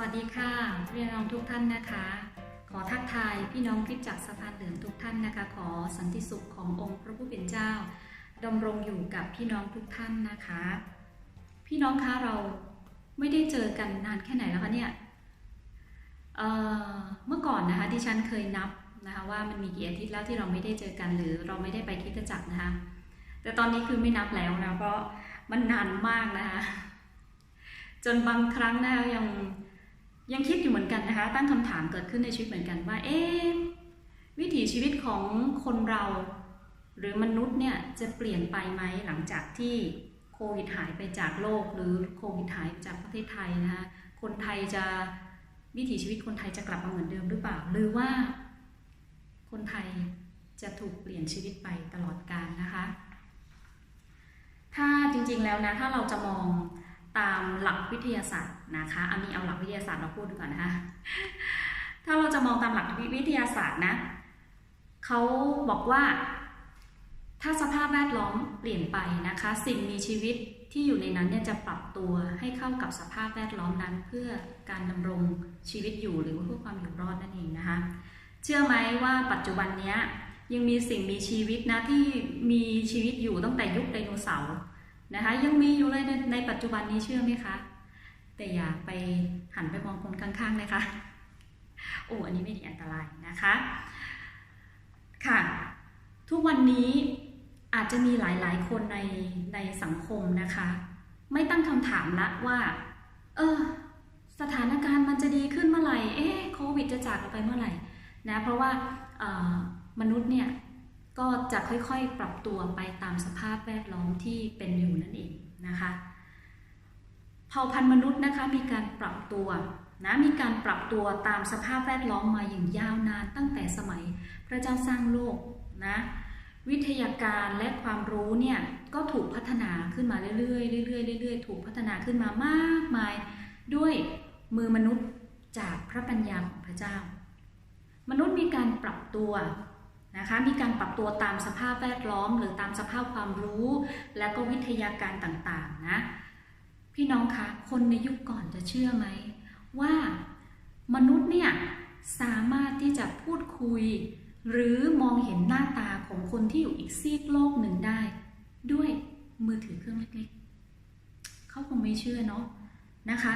วัสดีค่ะพี่น้องทุกท่านนะคะ ขอทักทายพี่น้องคริสจักรสะพานเหลืองทุกท่านนะคะ ขอสันติสุขขององค์พระผู้เป็นเจ้าดำรงอยู่กับพี่น้องทุกท่านนะคะ พี่น้องคะเราไม่ได้เจอกันนานแค่ไหนแล้วคะเนี่ยเเมื่อก่อนนะคะดิฉันเคยนับนะคะว่ามันมีกี่อาทิตย์แล้วที่เราไม่ได้เจอกันหรือเราไม่ได้ไปคริสตจักรนะคะ แต่ตอนนี้คือไม่นับแล้วนะเพราะมันนานมากนะคะจนบางครั้งนะคะยัง ยังคิดอยู่เหมือนกันนะคะ ตั้งคำถามเกิดขึ้นในชีวิตเหมือนกันว่า เอ๊ะวิถีชีวิตของคนเรา หรือมนุษย์เนี่ยจะเปลี่ยนไปไหมหลังจากที่โควิดหายไปจากโลก หรือโควิดหายไปจากประเทศไทยนะคะคนไทยจะวิถีชีวิตคนไทยจะกลับมาเหมือนเดิมหรือเปล่า หรือว่า คนไทยจะถูกเปลี่ยนชีวิตไปตลอดกาลนะคะ ถ้าจริงๆแล้วนะ ถ้าเราจะมอง ตามหลักวิทยาศาสตร์นะคะอันนี้เอาหลักวิทยาศาสตร์มาพูดดูก่อนนะคะถ้าเราจะมองตามหลักวิทยาศาสตร์นะเขาบอกว่า ถ้าสภาพแวดล้อมเปลี่ยนไปนะคะ สิ่งมีชีวิตที่อยู่ในนั้นเนี่ยจะปรับตัวให้เข้ากับสภาพแวดล้อมนั้น เพื่อการดำรงชีวิตอยู่หรือว่าเพื่อความอยู่รอดนั่นเองนะคะ เชื่อไหมว่าปัจจุบันเนี้ยยังมีสิ่งมีชีวิตนะที่มีชีวิตอยู่ตั้งแต่ยุคไดโนเสาร์ นะคะยังมีอยู่เลยในในปัจจุบันนี้เชื่อไหมคะ แต่อย่าไปหันไปมองคนข้างๆนะคะโอ้อันนี้ไม่ดีอันตรายนะคะค่ะทุกวันนี้อาจจะมีหลายๆ คนในในสังคมนะคะ ไม่ตั้งคำถามละว่าเออสถานการณ์มันจะดีขึ้นเมื่อไหร่เอ๊ะโควิดจะจากเราไปเมื่อไหร่นะเพราะว่าออมนุษย์เนี่ย ก็จะค่อยๆปรับตัวไปตามสภาพแวดล้อมที่เป็นอยู่นั่นเองนะคะเผ่าพันธุ์มนุษย์นะคะมีการปรับตัวนะมีการปรับตัวตามสภาพแวดล้อมมาอย่างยาวนานตั้งแต่สมัยพระเจ้าสร้างโลกนะวิทยาการและความรู้เนี่ยก็ถูกพัฒนาขึ้นมาเรื่อยๆเรื่อยๆเรื่อยๆถูกพัฒนาขึ้นมามากมาย ด้วยมือมนุษย์จากพระปัญญาของพระเจ้า มนุษย์มีการปรับตัว นะคะมีการปรับตัวตามสภาพแวดล้อม หรือตามสภาพความรู้ และก็วิทยาการต่างๆนะพี่น้องคะคนในยุคก่อนจะเชื่อไหมว่ามนุษย์เนี่ยสามารถที่จะพูดคุย หรือมองเห็นหน้าตาของคนที่อยู่อีกซีกโลกหนึ่งได้ ด้วยมือถือเครื่องเล็กๆเขาคงไม่เชื่อเนาะนะคะ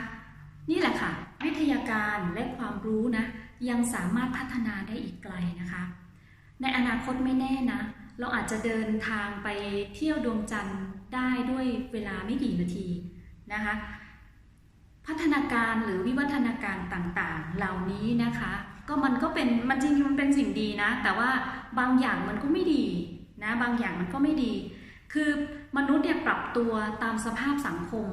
นี่แหละค่ะวิทยาการและความรู้นะยังสามารถพัฒนาได้อีกไกลนะคะ ในอนาคตไม่แน่นะ เราอาจจะเดินทางไปเที่ยวดวงจันทร์ได้ด้วยเวลาไม่กี่นาทีนะคะ พัฒนาการหรือวิวัฒนาการต่างๆ เหล่านี้นะคะ ก็มันก็เป็นมันจริงๆมันเป็นสิ่งดีนะ แต่ว่าบางอย่างมันก็ไม่ดีนะบางอย่างมันก็ไม่ดี คือมนุษย์เนี่ยปรับตัวตามสภาพสังคม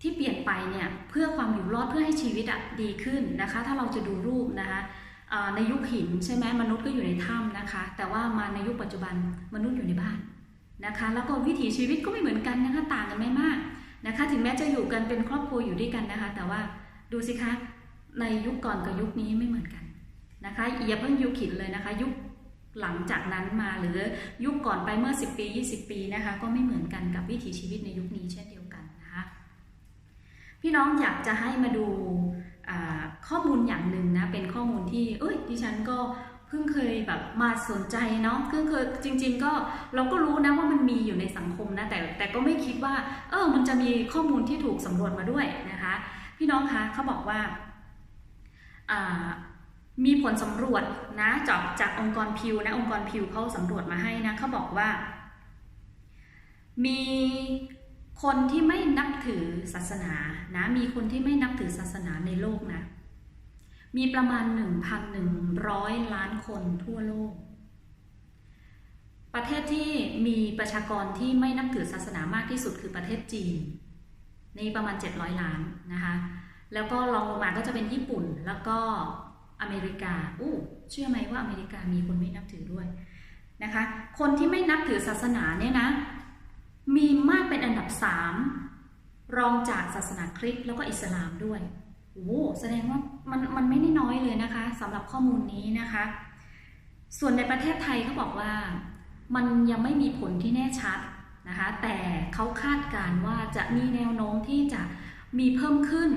ที่เปลี่ยนไปเนี่ยเพื่อความอยู่รอดเพื่อให้ชีวิตอะดีขึ้นนะคะ ถ้าเราจะดูรูปนะคะ ในยุคหินใช่ไหมมนุษย์ก็อยู่ในถ้ำนะคะ แต่ว่ามาในยุคปัจจุบันมนุษย์อยู่ในบ้านนะคะ แล้วก็วิถีชีวิตก็ไม่เหมือนกันนะคะต่างกันไม่มากนะคะ ถึงแม้จะอยู่กันเป็นครอบครัวอยู่ด้วยกันนะคะ แต่ว่าดูสิคะในยุคก่อนกับยุคนี้ไม่เหมือนกันนะคะอย่าเพิ่งยุคหินเลยนะคะ ยุคหลังจากนั้นมาหรือยุคก่อนไปเมื่อ 10 ปี 20 ปีนะคะ ก็ไม่เหมือนกันกับวิถีชีวิตในยุคนี้เช่นเดียวกันนะคะพี่น้องอยากจะให้มาดู ข้อมูลอย่างหนึ่งนะเป็นข้อมูลที่เอ้ยดิฉันก็เพิ่งเคยแบบมาสนใจเนาะคือคือจริง ๆ ก็เราก็รู้นะว่ามันมีอยู่ในสังคมนะแต่แต่ก็ไม่คิดว่า เออมันจะมีข้อมูลที่ถูกสำรวจมาด้วยนะคะ พี่น้องคะเขาบอกว่ามีผลสำรวจนะจากจากองค์กรพิวนะองค์กรพิวเขาสำรวจมาให้นะเขาบอกว่า มี คนที่ไม่นับถือศาสนานะ มีคนที่ไม่นับถือศาสนาในโลกนะ มีประมาณ 1,100 ล้านคนทั่วโลก ประเทศที่มีประชากรที่ไม่นับถือศาสนามากที่สุดคือประเทศจีนในประมาณ 700 ล้านนะคะ แล้วก็รองลงมาก็จะเป็นญี่ปุ่นแล้วก็อเมริกา อู้ เชื่อไหมว่าอเมริกามีคนไม่นับถือด้วยนะคะ คนที่ไม่นับถือศาสนาเนี่ยนะ มีมากเป็นอันดับสามรองจากศาสนาคริสต์แล้วก็อิสลามด้วยโอ้แสดงว่ามันมันไม่ได้น้อยเลยนะคะสำหรับข้อมูลนี้นะคะ ส่วนในประเทศไทยเขาบอกว่า มันยังไม่มีผลที่แน่ชัดนะคะ แต่เขาคาดการว่าจะมีแนวโน้มที่จะมีเพิ่มขึ้น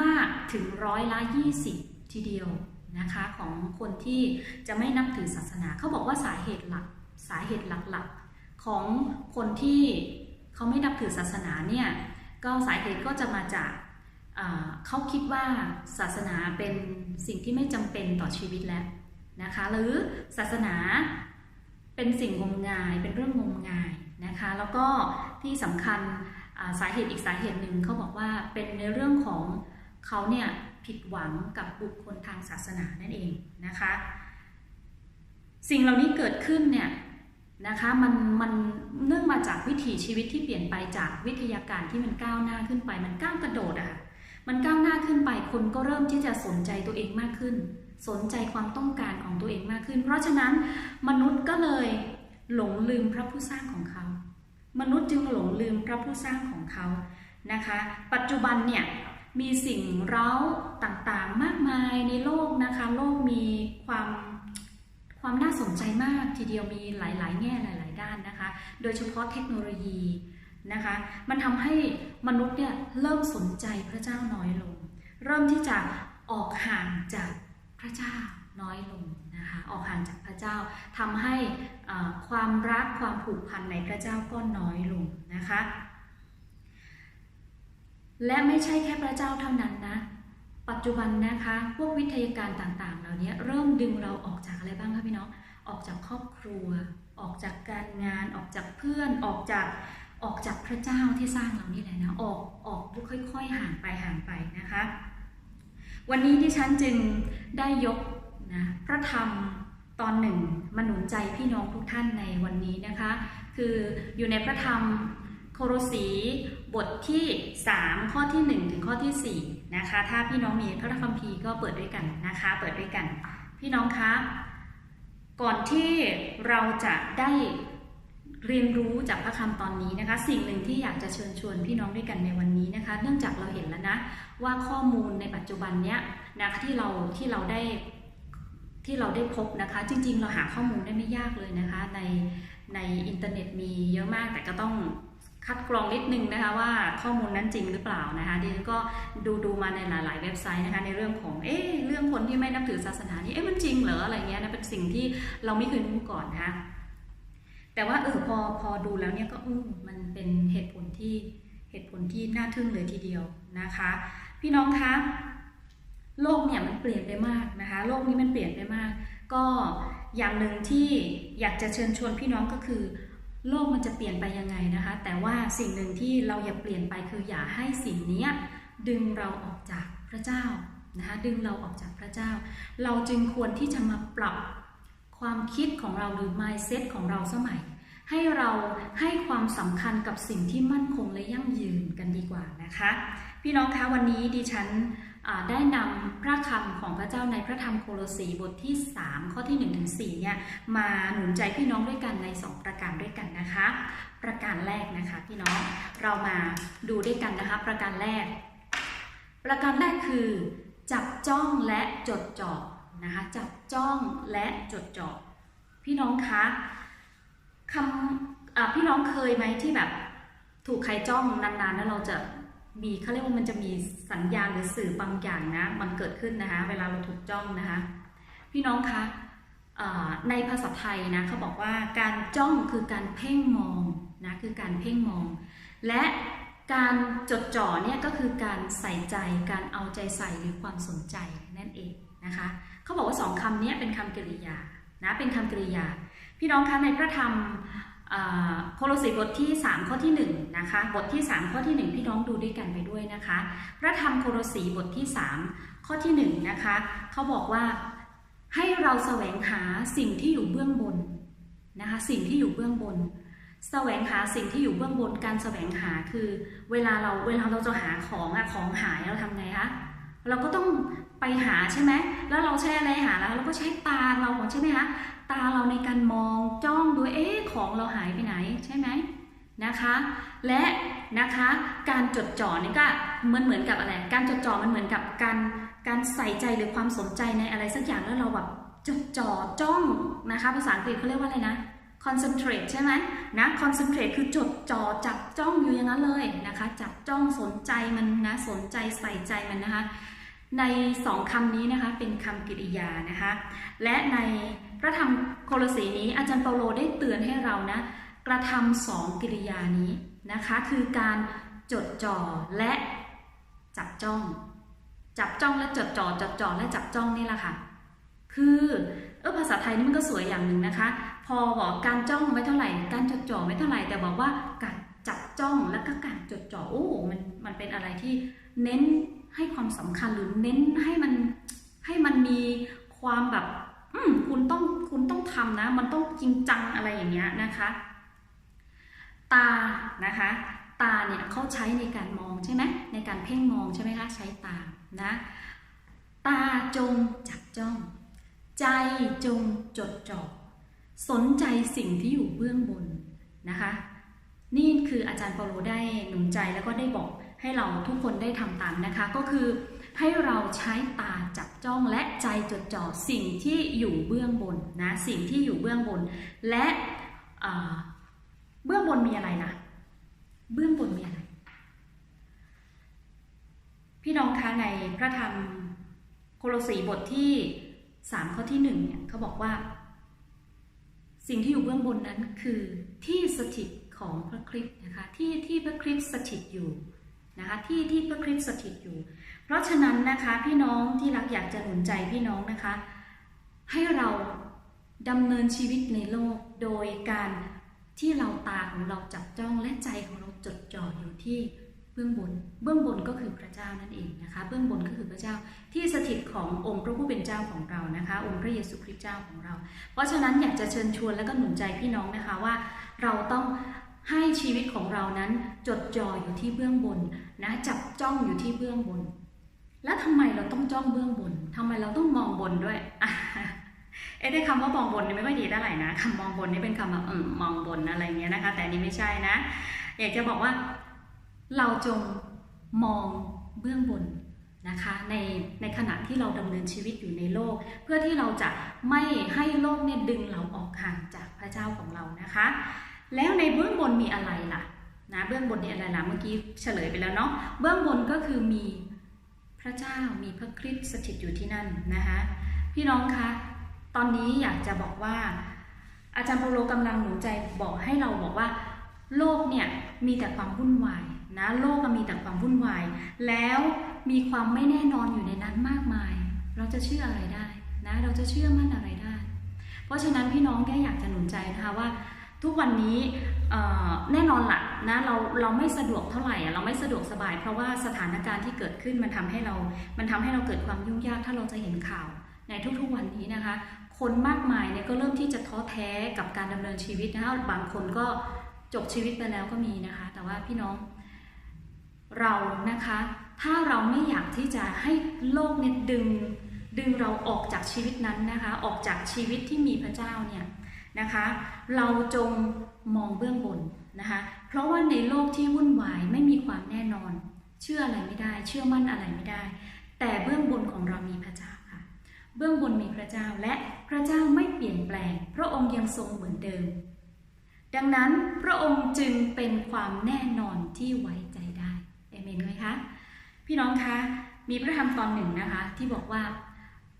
มากถึงร้อยละ 20 ทีเดียวนะคะของคนที่จะไม่นับถือศาสนา เขาบอกว่าสาเหตุหลักสาเหตุหลักๆ ของคนที่เขาไม่นับถือศาสนาเนี่ยก็สาเหตุก็จะมาจากเขาคิดว่าศาสนาเป็นสิ่งที่ไม่จำเป็นต่อชีวิตแล้วนะคะหรือศาสนาเป็นสิ่งงมงายเป็นเรื่องงมงายนะคะแล้วก็ที่สำคัญสาเหตุอีกสาเหตุหนึ่งเขาบอกว่าเป็นในเรื่องของเขาเนี่ยผิดหวังกับบุคคลทางศาสนานั่นเองนะคะ สิ่งเหล่านี้เกิดขึ้นเนี่ย นะคะมันมันเนื่องมาจากวิถีชีวิตที่เปลี่ยนไปจากวิทยาการที่มันก้าวหน้าขึ้นไป มันก้าวกระโดดอะมันก้าวหน้าขึ้นไปคนก็เริ่มที่จะสนใจตัวเองมากขึ้น สนใจความต้องการของตัวเองมากขึ้น เพราะฉะนั้นมนุษย์ก็เลยหลงลืมพระผู้สร้างของเขา มนุษย์จึงหลงลืมพระผู้สร้างของเขานะคะ ปัจจุบันเนี่ยมีสิ่งเร้าต่างๆมากมายในโลกนะคะ โลกมีความ ความน่าสนใจมากทีเดียวมีหลาย ๆ แง่หลาย ๆ ด้านนะคะ โดยเฉพาะเทคโนโลยีนะคะ มันทำให้มนุษย์เนี่ยเริ่มสนใจพระเจ้าน้อยลง เริ่มที่จะออกห่างจากพระเจ้าน้อยลงนะคะออกห่างจากพระเจ้าทำให้ความรักความผูกพันในพระเจ้าก็น้อยลงนะคะ และไม่ใช่แค่พระเจ้าเท่านั้นนะ ปัจจุบันนะคะ พวกวิทยาการต่างๆ เหล่านี้เริ่มดึงเราออกจากอะไรบ้างคะพี่น้อง ออกจากครอบครัว ออกจากการงาน ออกจากเพื่อน ออกจากออกจากพระเจ้าที่สร้างเรานี่แหละนะ ออกออกค่อยๆห่างไปห่างไปนะคะ วันนี้ที่ฉันจึงได้ยกนะพระธรรมตอนหนึ่งมาหนุนใจพี่น้องทุกท่านในวันนี้นะคะ คืออยู่ในพระธรรมโครสีบทที่ 3 ข้อที่ 1 ถึงข้อที่4 นะคะ ถ้าพี่น้องมีพระคัมภีร์ก็เปิดด้วยกันนะคะ เปิดด้วยกัน พี่น้องคะ ก่อนที่เราจะได้เรียนรู้จากพระคำตอนนี้นะคะ สิ่งหนึ่งที่อยากจะเชิญชวนพี่น้องด้วยกันในวันนี้นะคะ เนื่องจากเราเห็นแล้วนะว่าข้อมูลในปัจจุบันเนี้ยนะคะที่เราที่เราได้ที่เราได้พบนะคะ จริง ๆ เราหาข้อมูลได้ไม่ยากเลยนะคะ ในในอินเทอร์เน็ตมีเยอะมากแต่ก็ต้อง คัดกรองนิดนึงนะคะว่าข้อมูลนั้นจริงหรือเปล่านะคะดิฉันก็ดูดูมาในหลาย ๆ เว็บไซต์นะคะในเรื่องของเอ๊ะเรื่องคนที่ไม่นับถือศาสนานี่เอ๊ะมันจริงเหรออะไรเงี้ยนะเป็นสิ่งที่เราไม่เคยรู้ก่อนนะคะแต่ว่าเออพอพอดูแล้วเนี่ยก็อืมันเป็นเหตุผลที่เหตุผลที่น่าทึ่งเลยทีเดียวนะคะ พี่น้องคะโลกเนี่ยมันเปลี่ยนไปมากนะคะ โลกนี้มันเปลี่ยนไปมาก ก็อย่างหนึ่งที่อยากจะเชิญชวนพี่น้องก็คือ โลกมันจะเปลี่ยนไปยังไงนะคะ แต่ว่าสิ่งหนึ่งที่เราอย่าเปลี่ยนไปคืออย่าให้สิ่งนี้ดึงเราออกจากพระเจ้านะคะดึงเราออกจากพระเจ้า เราจึงควรที่จะมาปรับความคิดของเราหรือ mindset ของเราสมัย ให้เราให้ความสำคัญกับสิ่งที่มั่นคงและยั่งยืนกันดีกว่านะคะ พี่น้องคะวันนี้ดิฉัน ได้นำพระคำของพระเจ้าในพระธรรมโคโลสีบทที่ 3 ข้อที่ 1 ถึง 4 เนี่ยมาหนุนใจพี่น้องด้วยกันใน 2 ประการด้วยกันนะคะ ประการแรกนะคะพี่น้องเรามาดูด้วยกันนะคะ ประการแรก ประการแรกคือ จับจ้องและจดจ่อนะคะจับจ้องและจดจ่อพี่น้องคะคำพี่น้องเคยไหมที่แบบถูกใครจ้องนานๆแล้วเราจะ มีเขาเรียกว่ามันจะมีสัญญาณหรือสื่อบางอย่างนะ มันเกิดขึ้นนะคะ เวลาเราถูกจ้องนะคะ พี่น้องคะในภาษาไทยนะเขาบอกว่าการจ้องคือการเพ่งมองนะคือการเพ่งมอง และการจดจ่อเนี่ยก็คือการใส่ใจการเอาใจใส่หรือความสนใจนั่นเองนะคะเขาบอกว่าสองคำนี้เป็นคำกริยานะเป็นคำกริยา พี่น้องคะในพระธรรม โคโลสีบทที่ 3 ข้อที่1นะคะบทที่ 3 ข้อที่ 1 พี่น้องดูด้วยกันไปด้วยนะคะ พระธรรมโคโลสีบทที่ 3 ข้อที่ 1 นะคะเขาบอกว่าให้เราแสวงหาสิ่งที่อยู่เบื้องบนนะคะสิ่งที่อยู่เบื้องบน แสวงหาสิ่งที่อยู่เบื้องบนการแสวงหาคือ เวลาเราเวลาเราจะหาของอะของหายเราทำไงคะเราก็ต้องไปหาใช่ไหมแล้วเราใช้อะไรหาแล้วเราก็ใช้ตาเราใช่ไหมคะ ตาเราในการมองจ้องดูเอ๊ะของเราหายไปไหนใช่ไหมนะคะ และนะคะการจดจ่อนี่ก็เหมือนเหมือนกับอะไร การจดจ่อมันเหมือนกับการการใส่ใจหรือความสนใจในอะไรสักอย่างแล้วเราแบบจดจ่อจ้องนะคะภาษาอังกฤษเขาเรียกว่าอะไรนะ concentrate ใช่ไหมนะ concentrate คือจดจ่อจับจ้องอยู่อย่างนั้นเลยนะคะ จับจ้องสนใจมันนะสนใจใส่ใจมันนะคะ ในสองคำนี้นะคะเป็นคำกริยานะคะ และใน พระธรรมโคลสีนี้อาจารย์เปาโลได้เตือนให้เรานะกระทำสองกิริยานี้นะคะ คือการจดจ่อและจับจ้อง จับจ้องและจดจ่อจดจ่อและจับจ้องนี่แหละค่ะ คือเออภาษาไทยนี่มันก็สวยอย่างหนึ่งนะคะ พอบอกการจ้องไม่เท่าไหร่ การจดจ่อไม่เท่าไหร่ แต่บอกว่าการจับจ้องแล้วก็การจดจ่อโอ้มันมันเป็นอะไรที่เน้นให้ความสำคัญหรือเน้นให้มันให้มันมีความแบบ อืมคุณต้องคุณต้องทำนะ มันต้องจริงจังอะไรอย่างเงี้ยนะคะ ตานะคะ ตาเนี่ยเขาใช้ในการมองใช่ไหมในการเพ่งมองใช่ไหมคะใช้ตานะตาจงจับจ้อง ใจจงจดจ่อสนใจสิ่งที่อยู่เบื้องบนนะคะ นี่คืออาจารย์เปาโลได้หนุนใจแล้วก็ได้บอกให้เราทุกคนได้ทำตามนะคะก็คือ ให้เราใช้ตาจับจ้องและใจจดจ่อสิ่งที่อยู่เบื้องบนนะสิ่งที่อยู่เบื้องบน และเบื้องบนมีอะไรล่ะเบื้องบนมีอะไร พี่น้องคะในพระธรรมโคโลสีบทที่สามข้อที่หนึ่งเนี่ยเขาบอกว่า สิ่งที่อยู่เบื้องบนนั้นคือที่สถิตของพระคริสต์นะคะที่ที่พระคริสต์สถิตอยู่นะคะที่ที่พระคริสต์สถิตอยู่ เพราะฉะนั้นนะคะพี่น้องที่รักอยากจะหนุนใจพี่น้องนะคะ ให้เราดำเนินชีวิตในโลกโดยการที่เราตาของเราจับจ้องและใจของเราจดจ่ออยู่ที่เบื้องบน เบื้องบนก็คือพระเจ้านั่นเองนะคะ เบื้องบนก็คือพระเจ้าที่สถิตขององค์พระผู้เป็นเจ้าของเรานะคะ องค์พระเยซูคริสต์เจ้าของเรา เพราะฉะนั้นอยากจะเชิญชวนและก็หนุนใจพี่น้องนะคะว่า เราต้องให้ชีวิตของเรานั้นจดจ่ออยู่ที่เบื้องบนนะจับจ้องอยู่ที่เบื้องบน แล้วทำไมเราต้องจ้องเบื้องบนทำไมเราต้องมองบนด้วยอเอ๊ะได้คำว่ามองบนนี่ไม่ค่อยดีเท่าไหร่นะคำมองบนนี่เป็นคำแบบมองบนอะไรเงี้ยนะคะ แต่นี้ไม่ใช่นะ อยากจะบอกว่าเราจงมองเบื้องบนนะคะในในขณะที่เราดำเนินชีวิตอยู่ในโลก เพื่อที่เราจะไม่ให้โลกเนี่ยดึงเราออกห่างจากพระเจ้าของเรานะคะ แล้วในเบื้องบนมีอะไรล่ะนะเบื้องบนมีอะไรล่ะเมื่อกี้เฉลยไปแล้วเนาะเบื้องบนก็คือมี ระเจ้ามีพระคริสต์สถิตอยู่ที่นั่นนะคะพี่น้องคะตอนนี้อยากจะบอกว่า อาจารย์เปโลกำลังหนุนใจบอกให้เราบอกว่า โลกเนี่ยมีแต่ความวุ่นวายนะโลกก็มีแต่ความวุ่นวาย แล้วมีความไม่แน่นอนอยู่ในนั้นมากมาย เราจะเชื่ออะไรได้นะเราจะเชื่อมั่นอะไรได้ เพราะฉะนั้นพี่น้องแค่อยากจะหนุนใจนะคะว่า ทุกวันนี้ แน่นอนละนะเราเราไม่สะดวกเท่าไหร่เราไม่สะดวกสบาย เพราะว่าสถานการณ์ที่เกิดขึ้นมันทำให้เรา มันทำให้เราเกิดความยุ่งยากถ้าเราจะเห็นข่าวในทุกๆวันนี้นะคะ คนมากมายเนี่ยก็เริ่มที่จะท้อแท้กับการดำเนินชีวิตนะคะบางคนก็จบชีวิตไปแล้วก็มีนะคะ แต่ว่าพี่น้องเรานะคะ ถ้าเราไม่อยากที่จะให้โลกเนี่ยดึง ดึงเราออกจากชีวิตนั้นนะคะ ออกจากชีวิตที่มีพระเจ้าเนี่ย นะคะ เราจงมองเบื้องบนนะคะ เพราะว่าในโลกที่วุ่นวายไม่มีความแน่นอน เชื่ออะไรไม่ได้ เชื่อมั่นอะไรไม่ได้ แต่เบื้องบนของเรามีพระเจ้าค่ะ เบื้องบนมีพระเจ้าและพระเจ้าไม่เปลี่ยนแปลง พระองค์ยังทรงเหมือนเดิม ดังนั้นพระองค์จึงเป็นความแน่นอนที่ไว้ใจได้เอเมนไหมคะพี่น้องคะมีพระธรรมตอนหนึ่งนะคะที่บอกว่า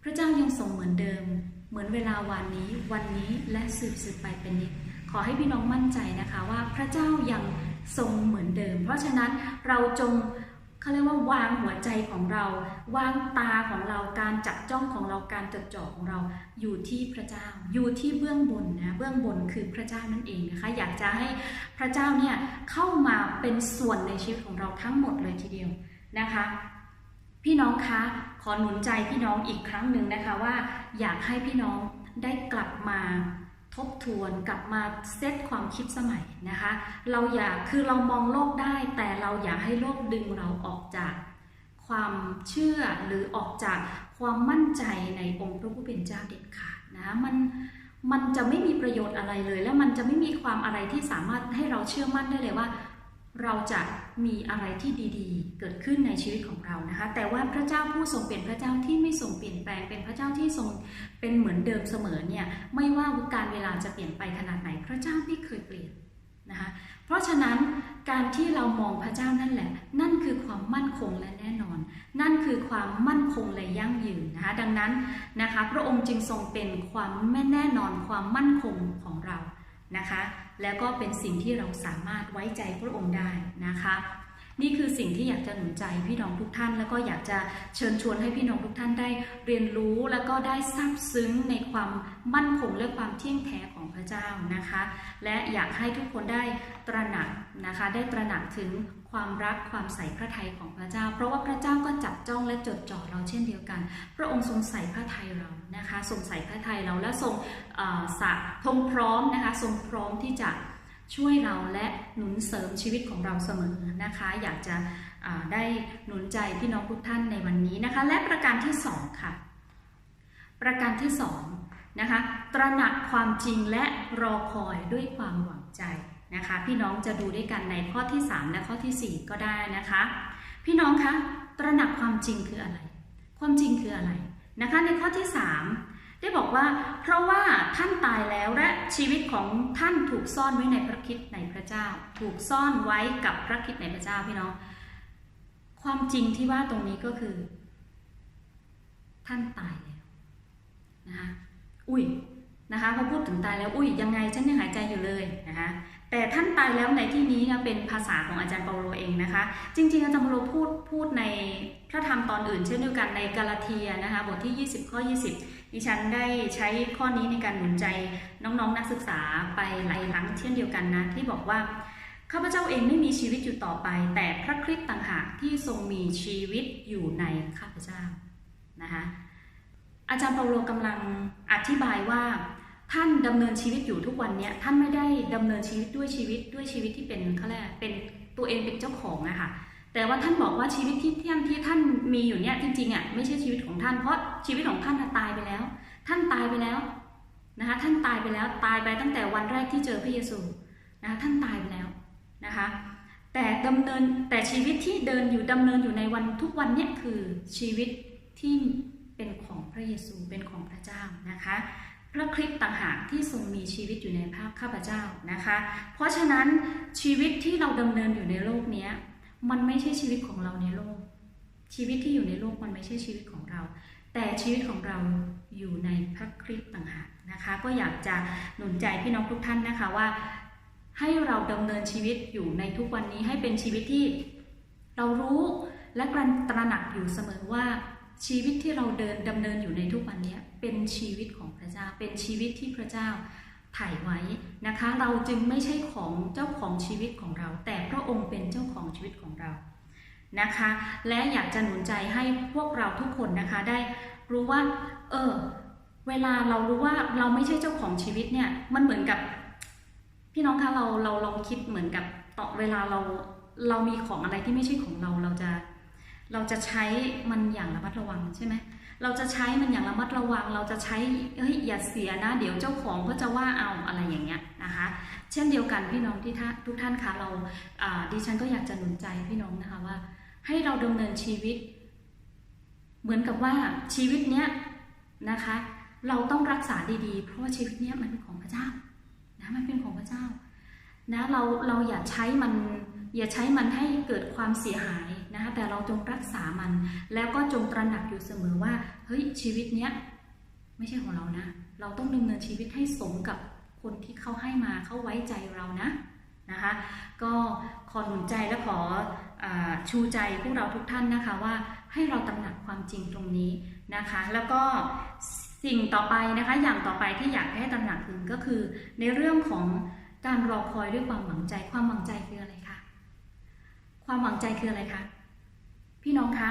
พระเจ้ายังทรงเหมือนเดิม เหมือนเวลาวานนี้วันนี้และสืบสืบไปเป็นนิจขอให้พี่น้องมั่นใจนะคะว่าพระเจ้ายังทรงเหมือนเดิม เพราะฉะนั้นเราจงเขาเรียกว่าวางหัวใจของเรา วางตาของเราการจับจ้องของเราการจดจ่อของเราอยู่ที่พระเจ้า อยู่ที่เบื้องบนนะเบื้องบนคือพระเจ้านั่นเองนะคะ อยากจะให้พระเจ้าเนี่ยเข้ามาเป็นส่วนในชีวิตของเราทั้งหมดเลยทีเดียวนะคะ พี่น้องคะ อหนุนใจพี่น้องอีกครั้งหนึ่งนะคะว่าอยากให้พี่น้องได้กลับมาทบทวนกลับมาเซตความคิดสมัยนะคะ เราอยากคือเรามองโลกได้ แต่เราอยากให้โลกดึงเราออกจากความเชื่อหรือออกจากความมั่นใจในองค์พระผู้เป็นเจ้าเด็ดขาดนะมันมันจะไม่มีประโยชน์อะไรเลย และมันจะไม่มีความอะไรที่สามารถให้เราเชื่อมั่นได้เลยว่า เราจะ มีอะไรที่ดีๆ เกิดขึ้นในชีวิตของเรานะคะ แต่ว่าพระเจ้าผู้ทรงเป็นพระเจ้าที่ไม่ทรงเปลี่ยนแปลง เป็นพระเจ้าที่ทรงเป็นเหมือนเดิมเสมอเนี่ย ไม่ว่าการเวลาจะเปลี่ยนไปขนาดไหน พระเจ้าไม่เคยเปลี่ยนนะคะ เพราะฉะนั้นการที่เรามองพระเจ้านั่นแหละ นั่นคือความมั่นคงและแน่นอน นั่นคือความมั่นคงและยั่งยืนนะคะ ดังนั้นนะคะ พระองค์จึงทรงเป็นความแม่แน่นอนความมั่นคงของเรานะคะ แล้วก็เป็นสิ่งที่เราสามารถไว้ใจพระองค์ได้นะคะ นี่คือสิ่งที่อยากจะหนุนใจพี่น้องทุกท่าน แล้วก็อยากจะเชิญชวนให้พี่น้องทุกท่านได้เรียนรู้แล้วก็ได้ซาบซึ้งในความมั่นคงและความเที่ยงแท้ของพระเจ้านะคะ และอยากให้ทุกคนได้ตระหนักนะคะ ได้ตระหนักถึง ความรักความใส่พระทัยของพระเจ้า เพราะว่าพระเจ้าก็จับจ้องและจดจ่อเราเช่นเดียวกัน พระองค์ทรงใส่พระทัยเรานะคะทรงใส่พระทัยเราและทรงสะทงพร้อมนะคะทรงพร้อมที่จะช่วยเราและหนุนเสริมชีวิตของเราเสมอนะคะ อยากจะได้หนุนใจพี่น้องทุกท่านในวันนี้นะคะ และประการที่สองค่ะ ประการที่สองนะคะ ตระหนักความจริงและรอคอยด้วยความหวังใจ นะคะ พี่น้องจะดูด้วยกันในข้อที่ 3 และข้อที่ 4 ก็ได้นะคะ พี่น้องคะตระหนักความจริงคืออะไร ความจริงคืออะไรนะคะ ในข้อที่ 3 ได้บอกว่า เพราะว่าท่านตายแล้วและชีวิตของท่านถูกซ่อนไว้ในพระคิดในพระเจ้า ถูกซ่อนไว้กับพระคิดในพระเจ้าพี่น้อง ความจริงที่ว่าตรงนี้ก็คือ ท่านตายแล้วนะคะอุ้ย นะคะพอพูดถึงตายแล้วอุ้ยยังไงฉันยังหายใจอยู่เลยนะคะแต่ท่านตายแล้วในที่นี้นะเป็นภาษาของอาจารย์เปาโลเองนะคะ จริง ๆ อาจารย์เปาโลพูดพูดในพระธรรมตอนอื่น เช่นเดียวกันในกาลาเทียนะคะบทที่ 20 ข้อ 20 ดิฉันได้ใช้ข้อนี้ในการหนุนใจน้องๆนนักศึกษาไปหลายครั้งเช่นเดียวกันนะที่บอกว่าข้าพเจ้าเองไม่มีชีวิตอยู่ต่อไป แต่พระคริสต์ต่างหากที่ทรงมีชีวิตอยู่ในข้าพเจ้านะคะอาจารย์เปาโลกำลังอธิบายว่า ท่านดำเนินชีวิตอยู่ทุกวันเนี้ท่านไม่ได้ดำเนินชีวิตด้วยชีวิตด้วยชีวิตที่เป็นเขาเรียกเป็นตัวเองเป็นเจ้าของอะค่ะแต่ว่าท่านบอกว่าชีวิตที่ท่านที่ท่านมีอยู่เนี่ยจริงๆอะไม่ใช่ชีวิตของท่านเพราะชีวิตของท่านตายไปแล้ว ท่านตายไปแล้วนะคะท่านตายไปแล้วตายไปตั้งแต่วันแรกที่เจอพระเยซูนะคะท่านตายไปแล้วนะคะแต่ดำเนินแต่ชีวิตที่เดินอยู่ดำเนินอยู่ในวันทุกวันเนี่ยคือชีวิตที่เป็นของพระเยซูเป็นของพระเจ้านะคะ พระคริสต์ต่างหากที่ทรงมีชีวิตอยู่ในภาคข้าพเจ้านะคะ เพราะฉะนั้นชีวิตที่เราดำเนินอยู่ในโลกนี้มันไม่ใช่ชีวิตของเราในโลก ชีวิตที่อยู่ในโลกมันไม่ใช่ชีวิตของเรา แต่ชีวิตของเราอยู่ในพระคริสต์ต่างหากนะคะ ก็อยากจะหนุนใจพี่น้องทุกท่านนะคะว่า ให้เราดำเนินชีวิตอยู่ในทุกวันนี้ให้เป็นชีวิตที่เรารู้และกรันตระหนักอยู่เสมอว่า ชีวิตที่เราเดินดำเนินอยู่ในทุกวันนี้เป็นชีวิตของพระเจ้า เป็นชีวิตที่พระเจ้าถ่ายไว้นะคะ เราจึงไม่ใช่ของเจ้าของชีวิตของเรา แต่พระองค์เป็นเจ้าของชีวิตของเรานะคะ และอยากจะหนุนใจให้พวกเราทุกคนนะคะได้รู้ว่า เออเวลาเรารู้ว่าเราไม่ใช่เจ้าของชีวิตเนี่ยมันเหมือนกับ พี่น้องคะเราเราลองคิดเหมือนกับต่อเวลาเราเรามีของอะไรที่ไม่ใช่ของเราเราจะ เราจะใช้มันอย่างระมัดระวังใช่ไหมเราจะใช้มันอย่างระมัดระวัง เราจะใช้เฮ้ยอย่าเสียนะ เดี๋ยวเจ้าของก็จะว่าเอาอะไรอย่างเงี้ยนะคะ เช่นเดียวกันพี่น้องที่ทุกท่านคะเราดิฉันก็อยากจะหนุนใจพี่น้องนะคะว่า ให้เราดำเนินชีวิต เหมือนกับว่าชีวิตเนี้ยนะคะ เราต้องรักษาดีๆ เพราะว่าชีวิตเนี้ยมันเป็นของพระเจ้านะมันเป็นของพระเจ้านะเราเราอย่าใช้มันอย่าใช้มันให้เกิดความเสียหาย นะคะแต่เราจงรักษามัน แล้วก็จงตระหนักอยู่เสมอว่าเฮ้ยชีวิตเนี้ยไม่ใช่ของเรานะ เราต้องดำเนินชีวิตให้สมกับคนที่เขาให้มาเขาไว้ใจเรานะนะคะก็ขอหนุนใจและขออชูใจพวกเราทุกท่านนะคะว่าให้เราตระหนักความจริงตรงนี้นะคะ แล้วก็สิ่งต่อไปนะคะอย่างต่อไปที่อยากให้ตระหนักถึงก็คือ ในเรื่องของการรอคอยด้วยความหวังใจ ความหวังใจคืออะไรคะความหวังใจคืออะไรคะ พี่น้องคะ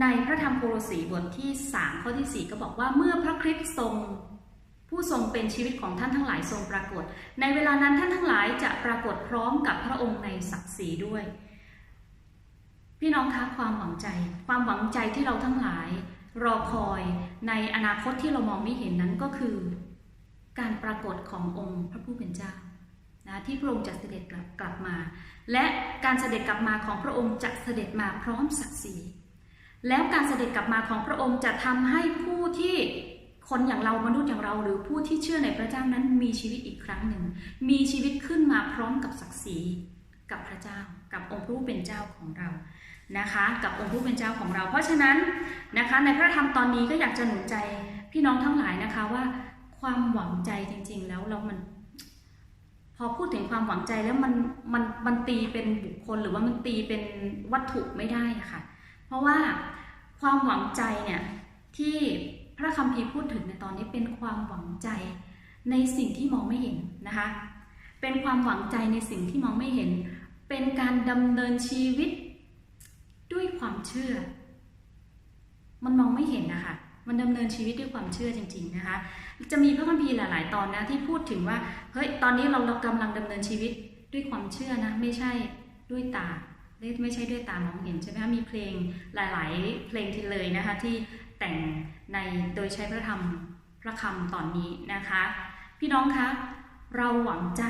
ในพระธรรมโคโลสีบทที่ 3 ข้อที่ 4 ก็บอกว่าเมื่อพระคริสต์ทรงผู้ทรงเป็นชีวิตของท่านทั้งหลายทรงปรากฏ ในเวลานั้นท่านทั้งหลายจะปรากฏพร้อมกับพระองค์ในศักดิ์ศรีด้วย พี่น้องคะความหวังใจ ความหวังใจที่เราทั้งหลาย รอคอยในอนาคตที่เรามองไม่เห็นนั้นก็คือ การปรากฏขององค์พระผู้เป็นเจ้านะที่พระองค์จะเสด็จกลับกลับมา และการเสด็จกลับมาของพระองค์จะเสด็จมาพร้อมศักดิ์ศรีแล้วการเสด็จกลับมาของพระองค์จะทำให้ผู้ที่คนอย่างเรามนุษย์อย่างเราหรือผู้ที่เชื่อในพระเจ้านั้นมีชีวิตอีกครั้งหนึ่ง มีชีวิตขึ้นมาพร้อมกับศักดิ์ศรีกับพระเจ้า กับองค์พระผู้เป็นเจ้าของเรานะคะ กับองค์พระผู้เป็นเจ้าของเรา เพราะฉะนั้นนะคะในพระธรรมตอนนี้ก็อยากจะหนุนใจพี่น้องทั้งหลายนะคะว่าความหวังใจจริงๆ แล้วเรามัน อพูดถึงความหวังใจแล้วมันมันมันตีเป็นบุคคลหรือว่ามันตีเป็นวัตถุไม่ได้ะค่ะ เพราะว่าความหวังใจเนี่ยที่พระคัมภีร์พูดถึงในตอนนี้เป็นความหวังใจในสิ่งที่มองไม่เห็นนะคะ เป็นความหวังใจในสิ่งที่มองไม่เห็น เป็นการดำเนินชีวิตด้วยความเชื่อ มันมองไม่เห็นนะคะ มันดำเนินชีวิตด้วยความเชื่อจริง ๆนะคะ จะมีพระคัมภีร์หลาย ๆ ตอนนะที่พูดถึงว่าเฮ้ยตอนนี้เราเรากำลังดำเนินชีวิตด้วยความเชื่อนะไม่ใช่ด้วยตาไม่ใช่ด้วยตามองเห็นใช่ไหมคะมีเพลงหลาย ๆ เพลงที่เลยนะคะที่แต่งในโดยใช้พระธรรมพระคำตอนนี้นะคะ พี่น้องคะเราหวังใจ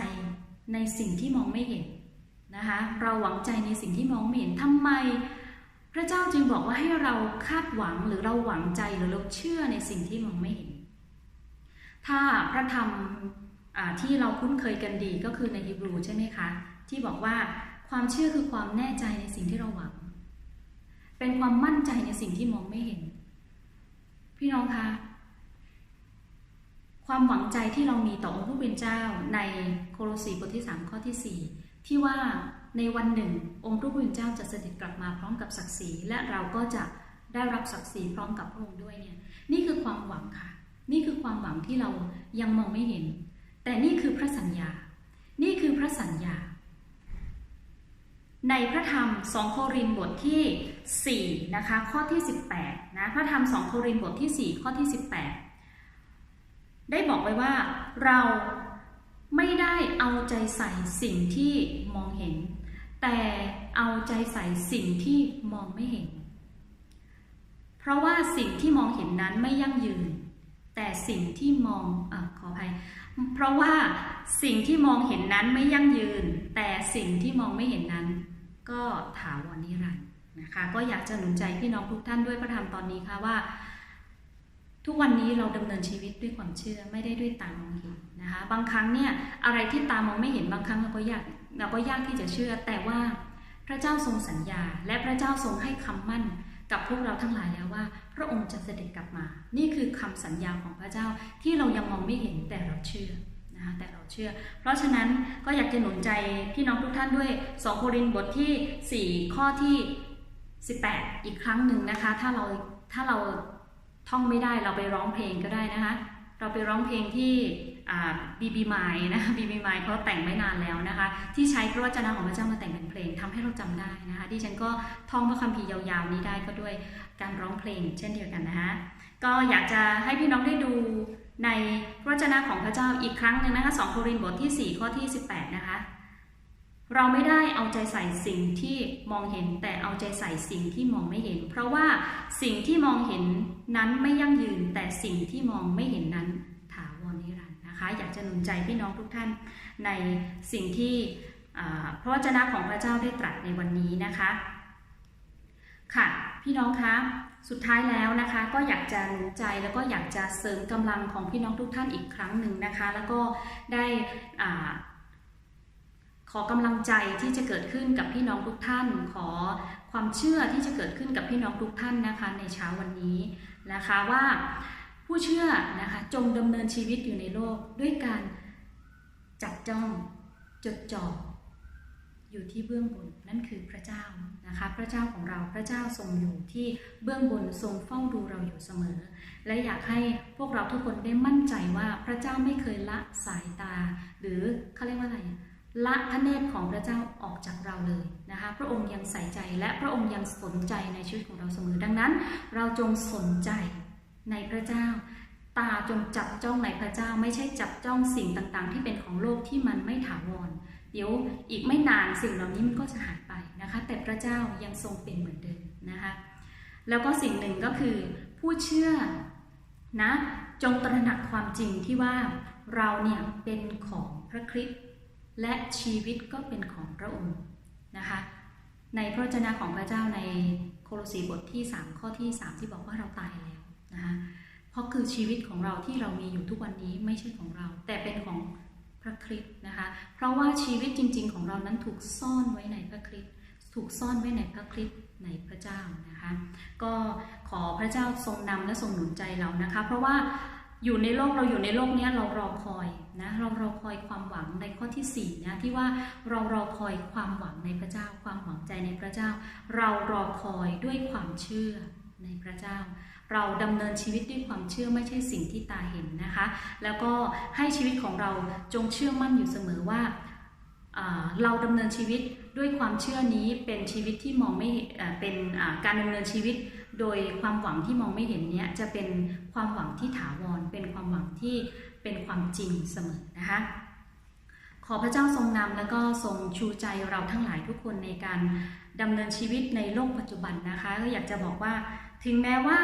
ในสิ่งที่มองไม่เห็นนะคะ เราหวังใจในสิ่งที่มองไม่เห็นทำไม พระเจ้าจึงบอกว่าให้เราคาดหวังหรือเราหวังใจหรือเราเชื่อในสิ่งที่มองไม่เห็น ถ้าพระธรรมที่เราคุ้นเคยกันดีก็คือในฮีบรูใช่ไหมคะ ที่บอกว่าความเชื่อคือความแน่ใจในสิ่งที่เราหวัง เป็นความมั่นใจในสิ่งที่มองไม่เห็น พี่น้องคะความหวังใจที่เรามีต่อองค์ผู้เป็นเจ้าในโคโลสีบทที่ 3 ข้อที่ 4 ที่ว่า ในวันหนึ่ง องค์พระผู้เป็นเจ้าจะเสด็จกลับมาพร้อมกับศักดิ์ศรีและเราก็จะได้รับศักดิ์ศรีพร้อมกับพระองค์ด้วยเนี่ยนี่คือความหวังค่ะ นี่คือความหวังที่เรายังมองไม่เห็น แต่นี่คือพระสัญญา นี่คือพระสัญญา ในพระธรรม2โครินธ์บทที่4นะคะข้อที่ 18นะพระธรรม2โครินธ์บทที่ 4 ข้อที่ 18 ได้บอกไว้ว่าเราไม่ได้เอาใจใส่สิ่งที่มองเห็น แต่เอาใจใส่สิ่งที่มองไม่เห็น เพราะว่าสิ่งที่มองเห็นนั้นไม่ยั่งยืน แต่สิ่งที่มองอขออภัย เพราะว่าสิ่งที่มองเห็นนั้นไม่ยั่งยืน แต่สิ่งที่มองไม่เห็นนั้น ก็ถาวรนิรันดร์นะคะ ก็อยากจะหนุนใจพี่น้องทุกท่านด้วยพระธรรมตอนนี้ค่ะว่า ทุกวันนี้เราดำเนินชีวิตด้วยความเชื่อไม่ได้ด้วยตามองเห็นนะคะ บางครั้งเนี่ยอะไรที่ตามองไม่เห็นบางครั้งเราก็ยาก เราก็ยากที่จะเชื่อ แต่ว่าพระเจ้าทรงสัญญา และพระเจ้าทรงให้คำมั่นกับพวกเราทั้งหลายแล้วว่า พระองค์จะเสด็จกลับมา นี่คือคำสัญญาของพระเจ้าที่เรายังมองไม่เห็นแต่เราเชื่อนะคะแต่เราเชื่อ เพราะฉะนั้นก็อยากจะหนุนใจพี่น้องทุกท่านด้วย 2 โครินธ์บทที่ 4 ข้อที่ 18 อีกครั้งหนึ่งนะคะ ถ้าเราถ้าเราท่องไม่ได้เราไปร้องเพลงก็ได้นะคะ เราไปร้องเพลงที่บีบีไมนะบีบีไมเขาแต่งไม่นานแล้วนะคะ ที่ใช้พระวจนะของพระเจ้ามาแต่งเป็นเพลงทำให้เราจำได้นะคะที่ฉันก็ท่องพระคัมภีร์ยาวๆนี้ได้ก็ด้วยการร้องเพลงเช่นเดียวกันนะคะก็อยากจะให้พี่น้องได้ดูในพระวจนะของพระเจ้าอีกครั้งหนึ่งนะคะ2โครินธ์บทที่ 4 ข้อที่ 18 นะคะ เราไม่ได้เอาใจใส่สิ่งที่มองเห็น แต่เอาใจใส่สิ่งที่มองไม่เห็น เพราะว่าสิ่งที่มองเห็นนั้นไม่ยั่งยืน แต่สิ่งที่มองไม่เห็นนั้นถาวรนิรันดร์นะคะ อยากจะหนุนใจพี่น้องทุกท่านในสิ่งที่พระวจนะของพระเจ้าได้ตรัสในวันนี้นะคะ ค่ะ พี่น้องคะสุดท้ายแล้วนะคะก็อยากจะหนุนใจแล้วก็อยากจะเสริมกำลังของพี่น้องทุกท่านอีกครั้งหนึ่งนะคะ แล้วก็ได้ ขอกำลังใจที่จะเกิดขึ้นกับพี่น้องทุกท่าน ขอความเชื่อที่จะเกิดขึ้นกับพี่น้องทุกท่านนะคะ ในเช้าวันนี้นะคะว่าผู้เชื่อนะคะจงดำเนินชีวิตอยู่ในโลกด้วยการจับจ้องจดจ่ออยู่ที่เบื้องบนนั่นคือพระเจ้านะคะพระเจ้าของเราพระเจ้าทรงอยู่ที่เบื้องบนทรงเฝ้าดูเราอยู่เสมอ และอยากให้พวกเราทุกคนได้มั่นใจว่าพระเจ้าไม่เคยละสายตา หรือเขาเรียกว่าอะไร ละพระเนตรของพระเจ้าออกจากเราเลยนะคะ พระองค์ยังใส่ใจและพระองค์ยังสนใจในชีวิตของเราเสมอ ดังนั้น เราจงสนใจในพระเจ้า ตาจงจับจ้องในพระเจ้า ไม่ใช่จับจ้องสิ่งต่างๆ ที่เป็นของโลกที่มันไม่ถาวร เดี๋ยวอีกไม่นานสิ่งเหล่านี้มันก็จะหายไปนะคะ แต่พระเจ้ายังทรงเป็นเหมือนเดิมนะคะ แล้วก็สิ่งหนึ่งก็คือ ผู้เชื่อนะจงตระหนักความจริงที่ว่าเราเนี่ยเป็นของพระคริสต์ และชีวิตก็เป็นของพระองค์นะคะในพระวจนะของพระเจ้าในโคโลสีบทที่ 3 ข้อที่ 3 ที่บอกว่าเราตายแล้วนะคะเพราะคือชีวิตของเราที่เรามีอยู่ทุกวันนี้ไม่ใช่ของเรา แต่เป็นของพระคริสต์นะคะเพราะว่าชีวิตจริง ๆ ของเรานั้นถูกซ่อนไว้ในพระคริสต์ถูกซ่อนไว้ในพระคริสต์ในพระเจ้านะคะก็ขอพระเจ้าทรงนำและทรงหนุนใจเรานะคะ เพราะว่า อยู่ในโลกเราอยู่ในโลกนี้เรารอคอยนะเรารอคอยความหวังในข้อที่4นะที่ว่าเรารอคอยความหวังในพระเจ้า ความหวังใจในพระเจ้า เรารอคอยด้วยความเชื่อในพระเจ้า เราดำเนินชีวิตด้วยความเชื่อไม่ใช่สิ่งที่ตาเห็นนะคะ แล้วก็ให้ชีวิตของเราจงเชื่อมั่นอยู่เสมอว่า เราดำเนินชีวิตด้วยความเชื่อนี้เป็นชีวิตที่มองไม่เป็นการดำเนินชีวิต โดยความหวังที่มองไม่เห็นเนี้ยจะเป็นความหวังที่ถาวร เป็นความหวังที่เป็นความจริงเสมอนะคะขอพระเจ้าทรงนำแล้วก็ทรงชูใจเราทั้งหลายทุกคนในการดำเนินชีวิตในโลกปัจจุบันนะคะก็อยากจะบอกว่า ถึงแม้ว่า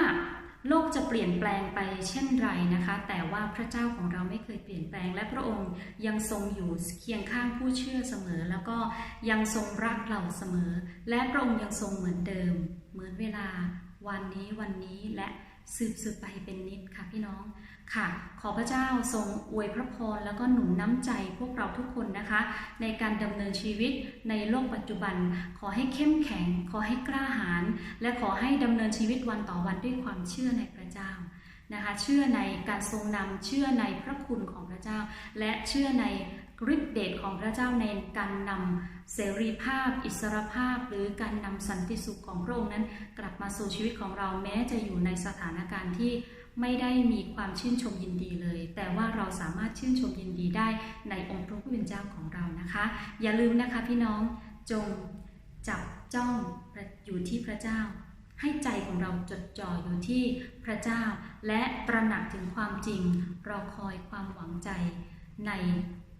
โลกจะเปลี่ยนแปลงไปเช่นไรนะคะ แต่ว่าพระเจ้าของเราไม่เคยเปลี่ยนแปลง และพระองค์ยังทรงอยู่เคียงข้างผู้เชื่อเสมอ แล้วก็ยังทรงรักเราเสมอ และพระองค์ยังทรงเหมือนเดิม เหมือนเวลาวันนี้วันนี้และสืบสืบไปเป็นนิดค่ะพี่น้อง ค่ะ ขอพระเจ้าทรงอวยพระพรแล้วก็หนุนน้ำใจพวกเราทุกคนนะคะ ในการดำเนินชีวิตในโลกปัจจุบัน ขอให้เข้มแข็ง ขอให้กล้าหาญและขอให้ดำเนินชีวิตวันต่อวันด้วยความเชื่อในพระเจ้านะคะเชื่อในการทรงนำเชื่อในพระคุณของพระเจ้า และเชื่อในฤทธิเดชของพระเจ้าในการนำเสรีภาพ อิสรภาพ หรือการนำสันติสุขของพระองค์นั้น กลับมาสู่ชีวิตของเราแม้จะอยู่ในสถานการณ์ที่ ไม่ได้มีความชื่นชมยินดีเลย แต่ว่าเราสามารถชื่นชมยินดีได้ในองค์พระผู้เป็นเจ้าของเรานะคะ อย่าลืมนะคะพี่น้องจงจับจ้องอยู่ที่พระเจ้า ให้ใจของเราจดจ่ออยู่ที่พระเจ้า และตระหนักถึงความจริงรอคอยความหวังใจใน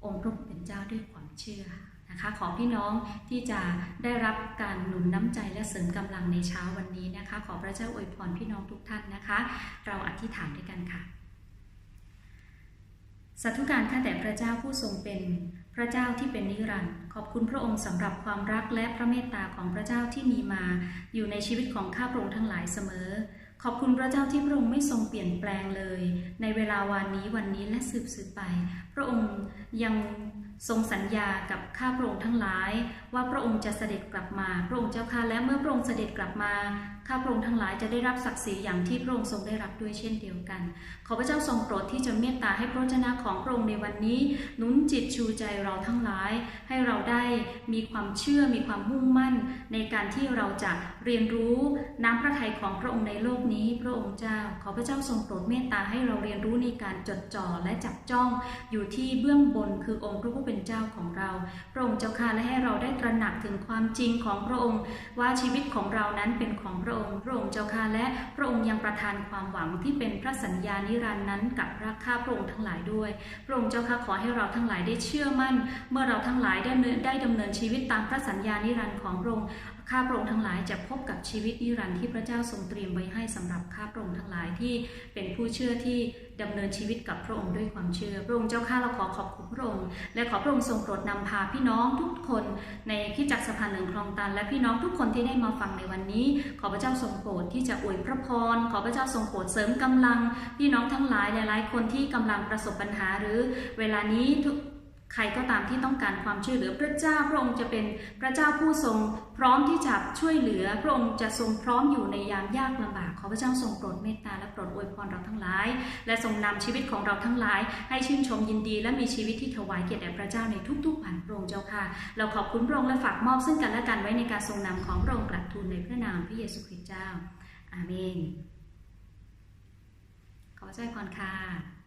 องค์พระผู้เป็นเจ้าด้วยความเชื่อ นะคะขอพี่น้องที่จะได้รับการหนุนน้ำใจและเสริมกำลังในเช้าวันนี้นะคะ ขอพระเจ้าอวยพรพี่น้องทุกท่านนะคะ เราอธิษฐานด้วยกันค่ะสัตุการข้าแต่พระเจ้าผู้ทรงเป็นพระเจ้าที่เป็นนิรันดร์ขอบคุณพระองค์สำหรับความรักและพระเมตตาของพระเจ้าที่มีมา อยู่ในชีวิตของข้าพระองค์ทั้งหลายเสมอ ขอบคุณพระเจ้าที่พระองค์ไม่ทรงเปลี่ยนแปลงเลย ในเวลาวานนี้วันนี้และสืบสืบไป พระองค์ยัง ทรงสัญญากับข้าพระองค์ทั้งหลาย ว่าพระองค์จะเสด็จกลับมา พระองค์เจ้าค่ะและเมื่อพระองค์เสด็จกลับมา ข้าพระองค์ทั้งหลายจะได้รับศักดิ์ศรีอย่างที่พระองค์ทรงได้รับด้วยเช่นเดียวกัน ขอพระเจ้าทรงโปรดที่จะเมตตาให้พระเจ้าของพระองค์ในวันนี้หนุนจิตชูใจเราทั้งหลาย ให้เราได้มีความเชื่อมีความมุ่งมั่น ในการที่เราจะเรียนรู้น้ำพระทัยของพระองค์ในโลกนี้ พระองค์เจ้า ขอพระเจ้าทรงโปรดเมตตาให้เราเรียนรู้ในการจดจ่อและจับจ้องอยู่ที่เบื้องบนคือองค์พระผู้เป็นเจ้าของเรา พระองค์เจ้าค่ะและให้เราได้ตระหนักถึงความจริงของพระองค์ ว่าชีวิตของเรานั้นเป็นของพระองค์พระองค์เจ้าค่ะและพระองค์ยังประทานความหวังที่เป็นพระสัญญานิรันดร์นั้นกับพระข้าพระองค์ทั้งหลายด้วย พระองค์เจ้าค่ะขอให้เราทั้งหลายได้เชื่อมั่น เมื่อเราทั้งหลายได้ได้ดำเนินชีวิตตามพระสัญญานิรันดร์ของพระองค์ข้าพระองค์ทั้งหลายจะพบกับชีวิตนิรันดร์ที่พระเจ้าทรงเตรียมไว้ให้สำหรับข้าพระองค์ทั้งหลายที่เป็นผู้เชื่อที่ ดำเนินชีวิตกับพระองค์ด้วยความเชื่อ พระองค์เจ้าข้าเราขอขอบคุณพระองค์ และขอพระองค์ทรงโปรดนำพาพี่น้องทุกคนในที่จักสะพานเหนึ่งคลองตัน และพี่น้องทุกคนที่ได้มาฟังในวันนี้ ขอพระเจ้าทรงโปรดที่จะอวยพระพร ขอพระเจ้าทรงโปรดเสริมกำลัง พี่น้องทั้งหลายหลายๆ คนที่กำลังประสบปัญหาหรือ เวลานี้ทุก ใครก็ตามที่ต้องการความช่วยเหลือพระเจ้าพระองค์จะเป็นพระเจ้าผู้ทรง พร้อมที่จะช่วยเหลือพระองค์จะทรงพร้อมอยู่ในยามยากลำบากขอพระเจ้าทรงโปรดเมตตาและโปรดอวยพรเราทั้งหลาย และทรงนำชีวิตของเราทั้งหลาย ให้ชื่นชมยินดีและมีชีวิตที่ถวายเกียรติแด่พระเจ้าในทุกๆวันพระองค์เจ้าค่ะ เราขอบคุณพระองค์และฝากมอบซึ่งกันและกันไว้ในการทรงนำของพระองค์กลับทูลในพระนามพระเยซูคริสต์เจ้าอาเมนขอใจพรค่ะ